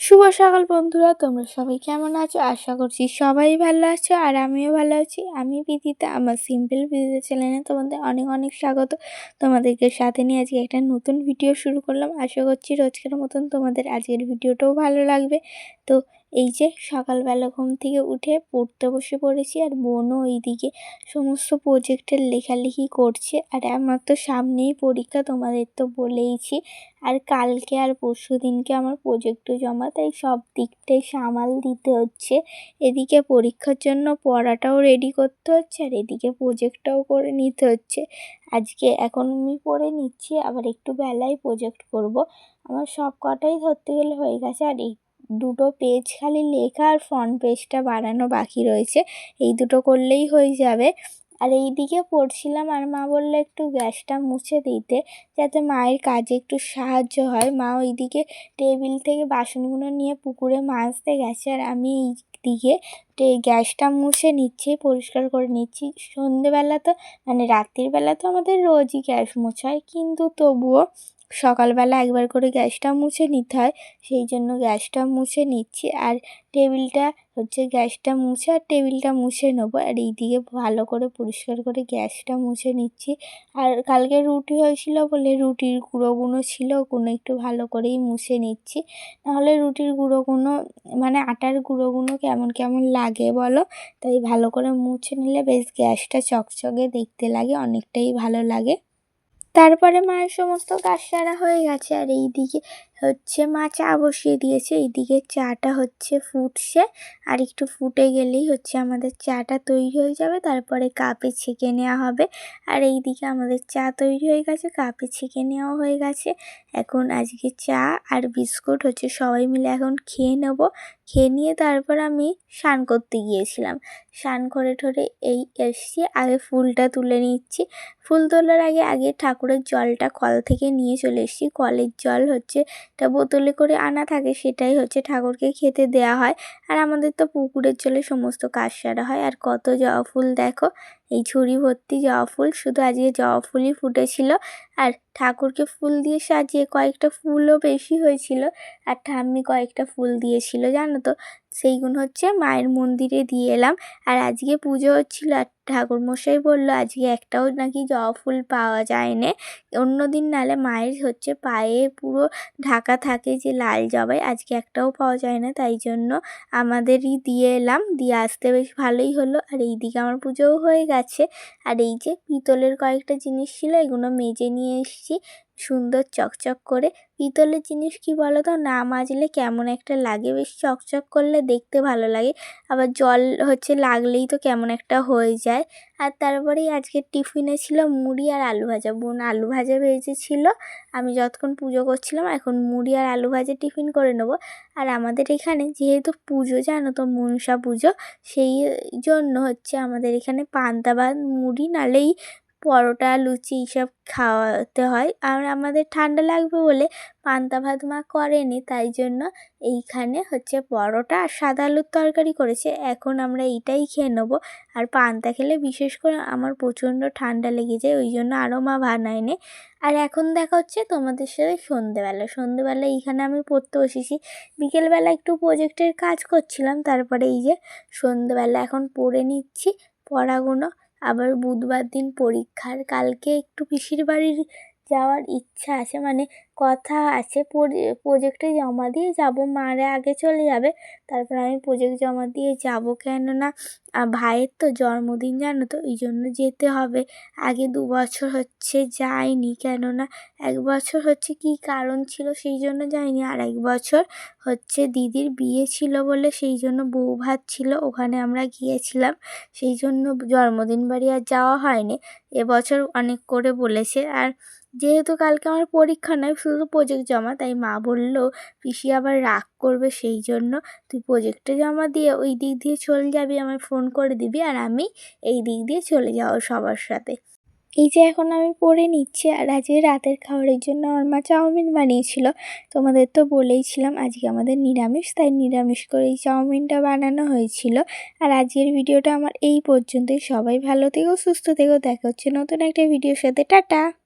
শুভ সকাল বন্ধুরা, তোমরা সবাই কেমন আছো? আশা করছি সবাই ভালো আছো আর আমিও ভালো আছি। আমি বিদিতা আমার সিম্পল বিদিতা চ্যানেলে তোমাদের অনেক অনেক স্বাগত। তোমাদেরকে সাথে নিয়ে আজকে একটা নতুন ভিডিও শুরু করলাম। আশা করছি রোজকার মতন তোমাদের আজকের ভিডিওটাও ভালো লাগবে। তো এই যে সকালবেলা ঘুম থেকে উঠে পড়তে বসে পড়েছি আর বোনও এইদিকে সমস্ত প্রজেক্টের লেখালেখি করছে আর আমার তো সামনেই পরীক্ষা তোমাদের তো বলেইছি আর কালকে আর পরশু দিনকে আমার প্রজেক্টও জমা, তাই সব দিকটাই সামাল দিতে হচ্ছে। এদিকে পরীক্ষার জন্য পড়াটাও রেডি করতে হচ্ছে আর এদিকে প্রজেক্টটাও করে নিতে হচ্ছে। আজকে এখন আমি পড়ে নিচ্ছি, আবার একটু বেলায় প্রজেক্ট করব। আমার সব কটাই ধরতে গেলে হয়ে গেছে আর এই দুটো পেজ খালি লেখা আর ফ্রন্ট পেজটা বানানো বাকি রয়েছে। এই দুটো করলেই হয়ে যাবে। আর এই দিকে পড়ছিলাম আর মা বলল একটু গ্যাসটা মুছে দিতে, যাতে মায়ের কাজে একটু সাহায্য হয়। মা ওইদিকে টেবিল থেকে বাসনগুলো নিয়ে পুকুরে মাজতে গেছে আর আমি এই দিকে গ্যাসটা মুছে নিচ্ছি, পরিষ্কার করে নিচ্ছি। সন্ধেবেলা তো মানে রাত্রির বেলা তো আমাদের রোজই গ্যাস মোছা হয়, কিন্তু তবুও সকালবেলা একবার করে গ্যাসটা মুছে নিতে হয়, সেই জন্য গ্যাসটা মুছে নিচ্ছি। আর টেবিলটা হচ্ছে গ্যাসটা মুছে আর টেবিলটা মুছে নেব। আর এইদিকে ভালো করে পরিষ্কার করে গ্যাসটা মুছে নিচ্ছি। আর কালকে রুটি হয়েছিল বলে রুটির গুঁড়োগুলো ছিল, ওগুলো একটু ভালো করেই মুছে নিচ্ছি। নাহলে রুটির গুঁড়োগুলো মানে আটার গুঁড়োগুলো কেমন কেমন লাগে বলো? তাই ভালো করে মুছে নিলে বেশ গ্যাসটা চকচকে দেখতে লাগে, অনেকটাই ভালো লাগে। তারপরে মায়ের সমস্ত কাজ সারা হয়ে গেছে আর এই দিকে হচ্ছে মা চা বসিয়ে দিয়েছে। এইদিকে চাটা হচ্ছে ফুটছে। আর একটু ফুটে গেলেই হচ্ছে আমাদের চাটা তৈরি হয়ে যাবে। তারপরে কাপে ছেঁকে নেওয়া হবে। আর এই দিকে আমাদের চা তৈরি হয়ে গেছে। কাপে ছেঁকে নেওয়া হয়ে গেছে। এখন আজকে চা আর বিস্কুট হচ্ছে সবাই মিলে এখন খেয়ে নেব। খেয়ে নিয়ে তারপর আমি স্নান করতে গিয়েছিলাম। স্নান করে ঠরে এই এসছি। আগে ফুলটা তুলে নিচ্ছি। ফুল তোলার আগে আগে ঠাকুরের জলটা কল থেকে নিয়ে চলে এসেছি। কলের জল হচ্ছে একটা বোতলে করে আনা থাকে, সেটাই হচ্ছে ঠাকুরকে খেতে দেওয়া হয়। আর আমাদের তো পুকুরের জলে সমস্ত কাজ সারা হয়। আর কত জবা ফুল দেখো, এই ঝুড়ি ভর্তি জবা ফুল। শুধু আজকে জবা ফুলই ফুটেছিল। আর ঠাকুরকে ফুল দিয়ে সাজিয়ে কয়েকটা ফুলও বেশি হয়েছিল। আর ঠাম্মি কয়েকটা ফুল দিয়েছিল, জানো তো? সেইগুলো হচ্ছে মায়ের মন্দিরে দিয়ে এলাম। আর আজকে পুজো হচ্ছিল আর ঠাকুরমশাই বলল, আজকে একটাও নাকি জবা ফুল পাওয়া যায় না অন্য দিন নালে মায়ের হচ্ছে পায়ে পুরো ঢাকা থাকে যে লাল জবাই, আজকে একটাও পাওয়া যায় না তাই জন্য আমাদেরই দিয়ে এলাম। দিয়ে আসতে বেশ ভালোই হলো। আর এই দিকে আমার পুজোও হয়ে গেছে। আর এই যে পিতলের কয়েকটা জিনিস ছিল, এগুলো মেজে নিয়ে এসেছি সুন্দর চকচক করে। পিতলের জিনিস কি বলো তো না মাজলে কেমন একটা লাগে, বেশ চকচক করলে দেখতে ভালো লাগে। আবার জল হচ্ছে লাগলেই তো কেমন একটা হয়ে যায়। আর তারপরেই আজকে টিফিনে ছিল মুড়ি আর আলু ভাজা। বোন আলু ভাজা ভেজেছিল আমি যতক্ষণ পুজো করছিলাম, এখন মুড়ি আর আলু ভাজা টিফিন করে নেব। আর আমাদের এখানে যেহেতু পুজো, জানো তো, মনসা পুজো, সেই জন্য হচ্ছে আমাদের এখানে পান্তা বা মুড়ি নালেই পরোটা, লুচি এইসব খাওয়াতে হয়। আর আমাদের ঠান্ডা লাগবে বলে পান্তা ভাত মা করেনি, তাই জন্য এইখানে হচ্ছে পরোটা আর সাদা আলুর তরকারি করেছে। এখন আমরা এইটাই খেয়ে নেব। আর পান্তা খেলে বিশেষ করে আমার প্রচণ্ড ঠান্ডা লেগে যায়, ওই জন্য আরও মা বানায়নি। আর এখন দেখা হচ্ছে তোমাদের সাথে সন্ধেবেলা। সন্ধেবেলা এইখানে আমি পড়তে বসেছি। বিকেলবেলা একটু প্রজেক্টের কাজ করছিলাম, তারপরে এই যে সন্ধেবেলা এখন পড়ে নিচ্ছি পড়াগুলো আবার বুধবার দিন পরীক্ষার। কালকে একটু পিসির বাড়ির যাওয়ার ইচ্ছা আছে মানে কথা আছে প্রজেক্টে জমা দিয়ে যাব। মারা আগে চলে যাবে, তারপর আমি প্রজেক্ট জমা দিয়ে যাব কেননা ভাইয়ের তো জন্মদিন জানো তো, এই জন্য যেতে হবে। আগে দু বছর হচ্ছে যাইনি কেননা, এক বছর হচ্ছে কি কারণ ছিল সেই জন্য যাইনি আর এক বছর হচ্ছে দিদির বিয়ে ছিল বলে সেই জন্য বউ ভাত ছিল, ওখানে আমরা গিয়েছিলাম। সেই জন্য জন্মদিন বাড়ি আর যাওয়া হয়নি। এবছর অনেক করে বলেছে, আর যেহেতু কালকে আমার পরীক্ষা নয় শুধু প্রজেক্ট জমা, তাই মা বলল, পিসি আবার রাগ করবে সেই জন্য। তুই প্রজেক্টে জমা দিয়ে ওই দিক দিয়ে চলে যাবি, আমায় ফোন করে দিবি আর আমি এই দিক দিয়ে চলে যাব সবার সাথে। এই যে এখন আমি পড়ে নিচ্ছি আর আজকে রাতের খাবারের জন্য আমার মা চাউমিন বানিয়েছিল। তোমাদের তো বলেইছিলাম আজকে আমাদের নিরামিষ, তাই নিরামিষ করে এই চাউমিনটা বানানো হয়েছিল। আর আজকের ভিডিওটা আমার এই পর্যন্তই। সবাই ভালো থেকো, সুস্থ থেকো। দেখা হচ্ছে নতুন একটা ভিডিওর সাথে। টাটা!